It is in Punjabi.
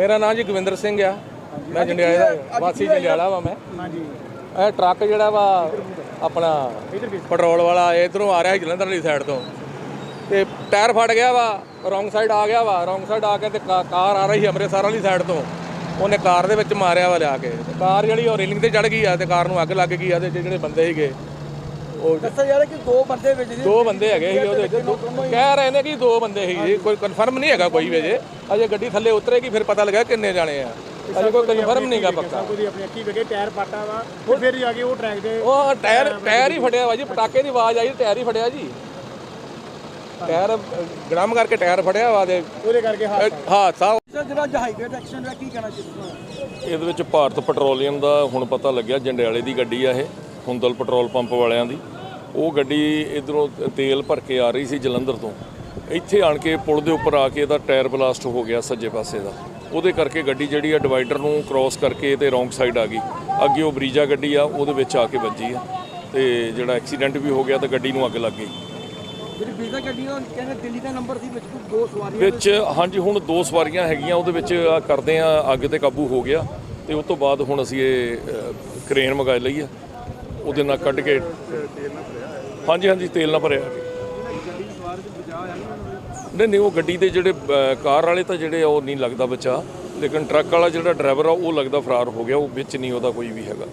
ਮੇਰਾ ਨਾਮ ਜੀ ਗੋਵਿੰਦਰ ਸਿੰਘ ਆ। ਮੈਂ ਜੰਡਿਆਲੇ ਦਾ ਵਾਸੀ ਜੰਡਿਆਲਾ ਵਾ ਮੈਂ। ਹਾਂਜੀ। ਇਹ ਟਰੱਕ ਜਿਹੜਾ ਵਾ ਆਪਣਾ ਪੈਟਰੋਲ ਵਾਲਾ ਇਧਰੋਂ ਆ ਰਿਹਾ ਜਲੰਧਰ ਵਾਲੀ ਸਾਈਡ ਤੋਂ। ਤੇ ਟਾਇਰ ਫਟ ਗਿਆ ਵਾ ਰੋਂਗ ਸਾਈਡ ਆ ਗਿਆ ਵਾ ਰੋਂਗ ਸਾਈਡ ਆ ਕੇ ਤੇ ਕਾਰ ਆ ਰਹੀ ਅੰਮ੍ਰਿਤਸਰ ਵਾਲੀ ਸਾਈਡ ਤੋਂ। ਉਹਨੇ ਕਾਰ ਦੇ ਵਿੱਚ ਮਾਰਿਆ ਵਾ ਲਿਆ ਕੇ। ਕਾਰ ਜਿਹੜੀ ਉਹ ਰੇਲਿੰਗ ਤੇ ਚੜ ਗਈ ਆ ਤੇ ਕਾਰ ਨੂੰ ਅੱਗ ਲੱਗ ਗਈ ਆ ਤੇ ਜਿਹੜੇ ਬੰਦੇ ਸੀਗੇ ਉਹ ਦੱਸਿਆ ਜਾ ਰਿਹਾ ਕਿ ਦੋ ਬੰਦੇ ਵਿੱਚ ਜੀ ਦੋ ਬੰਦੇ ਹੈਗੇ ਸੀ ਉਹਦੇ ਵਿੱਚ। ਦੋ- ਕਹਿ ਰਹੇ ਨੇ ਕਿ ਦੋ ਬੰਦੇ ਸੀ। ਜੀ ਕੋਈ ਕਨਫਰਮ ਨਹੀਂ ਹੈਗਾ ਕੋਈ ਵੀ ਅਜੇ। ਅਜੇ ਗੱਡੀ ਥੱਲੇ ਉਤਰੇਗੀ ਫਿਰ ਪਤਾ ਲੱਗਾ ਕਿੰਨੇ ਜਾਣੇ ਆ। ਅਜੇ ਕੋਈ ਕਨਫਰਮ ਨਹੀਂਗਾ ਪੱਕਾ। ਉਹਦੀ ਆਪਣੀ ਅੱਖੀ ਵੇਖੇ ਟਾਇਰ ਪਾਟਾ ਵਾ ਤੇ ਫਿਰ ਜਾ ਕੇ ਉਹ ਟਰੈਕ ਦੇ ਉਹ ਟਾਇਰ ਟਾਇਰ ਹੀ ਫਟਿਆ ਵਾ ਜੀ ਪਟਾਕੇ ਦੀ ਆਵਾਜ਼ ਆਈ ਟਾਇਰ ਹੀ ਫਟਿਆ ਜੀ। ਟਾਇਰ ਗ੍ਰਾਮ ਕਰਕੇ ਟਾਇਰ ਫਟਿਆ ਵਾ ਤੇ ਉਹਦੇ ਕਰਕੇ ਹਾ- ਹਾਦਸਾ ਸਰ ਜਿਹੜਾ ਹਾਈਵੇਟ ਐਕਸੀਡੈਂਟ ਹੈ ਕੀ ਕਹਿਣਾ ਚਾਹੀਦਾ ਇਹਦੇ ਵਿੱਚ ਭਾਰਤ ਪੈਟਰੋਲੀਅਮ ਦਾ ਹੁਣ ਪਤਾ ਲੱਗਿਆ ਜੰਡਿਆਲੇ ਦੀ ਗੱਡੀ ਆ ਇਹ। ਹੁੰਦਲ ਪੈਟਰੋਲ ਪੰਪ ਵਾਲਿਆਂ ਦੀ ਉਹ ਗੱਡੀ ਇਧਰੋਂ ਤੇਲ ਭਰ ਕੇ ਆ ਰਹੀ ਸੀ ਜਲੰਧਰ ਤੋਂ। ਇੱਥੇ ਆਣ ਕੇ ਪੁਲ ਦੇ ਉੱਪਰ ਆ ਕੇ ਇਹਦਾ ਟਾਇਰ ਬਲਾਸਟ ਹੋ ਗਿਆ ਸੱਜੇ ਪਾਸੇ ਦਾ। ਉਹਦੇ ਕਰਕੇ ਗੱਡੀ ਜਿਹੜੀ ਆ ਡਿਵਾਈਡਰ ਨੂੰ ਕ੍ਰਾਸ ਕਰਕੇ ਤੇ ਰੋਂਗ ਸਾਈਡ ਆ ਗਈ। ਅੱਗੇ ਉਹ ਬਰੀਜਾ ਗੱਡੀ ਆ ਉਹਦੇ ਵਿੱਚ ਆ ਕੇ ਵੱਜੀ ਆ। ਤੇ ਜਿਹੜਾ ਐਕਸੀਡੈਂਟ ਵੀ ਹੋ ਗਿਆ ਤੇ ਗੱਡੀ ਨੂੰ ਅੱਗ ਲੱਗ ਗਈ। ਜਿਹੜੀ ਵੀਜ਼ਾ ਗੱਡੀ ਉਹ ਕਹਿੰਦੇ ਦਿੱਲੀ ਦਾ ਨੰਬਰ ਸੀ ਵਿੱਚ ਦੋ ਸਵਾਰੀਆਂ ਵਿੱਚ ਹਾਂਜੀ ਹੁਣ ਦੋ ਸਵਾਰੀਆਂ ਹੈਗੀਆਂ ਉਹਦੇ ਵਿੱਚ ਆ ਕਰਦੇ ਆ ਅੱਗ ਤੇ ਕਾਬੂ ਹੋ ਗਿਆ। ਤੇ ਉਸ ਤੋਂ ਬਾਅਦ ਹੁਣ ਅਸੀਂ ਇਹ ਕ੍ਰੇਨ ਮੰਗਾ ਲਈ ਆ। ਉਹਦੇ ਨਾਲ ਕੱਢ ਕੇ ਹਾਂਜੀ ਹਾਂਜੀ, ਤੇਲ ਨਾਲ ਭਰਿਆ। ਨਹੀਂ ਨਹੀਂ, ਉਹ ਗੱਡੀ ਦੇ ਜਿਹੜੇ ਕਾਰ ਵਾਲੇ ਤਾਂ ਜਿਹੜੇ ਆ, ਉਹ ਨਹੀਂ ਲੱਗਦਾ ਬਚਾ। ਲੇਕਿਨ ਟਰੱਕ ਵਾਲਾ ਜਿਹੜਾ ਡਰਾਈਵਰ ਆ, ਉਹ ਲੱਗਦਾ ਫਰਾਰ ਹੋ ਗਿਆ, ਉਹ ਵਿੱਚ ਨਹੀਂ, ਉਹਦਾ ਕੋਈ ਵੀ ਹੈਗਾ।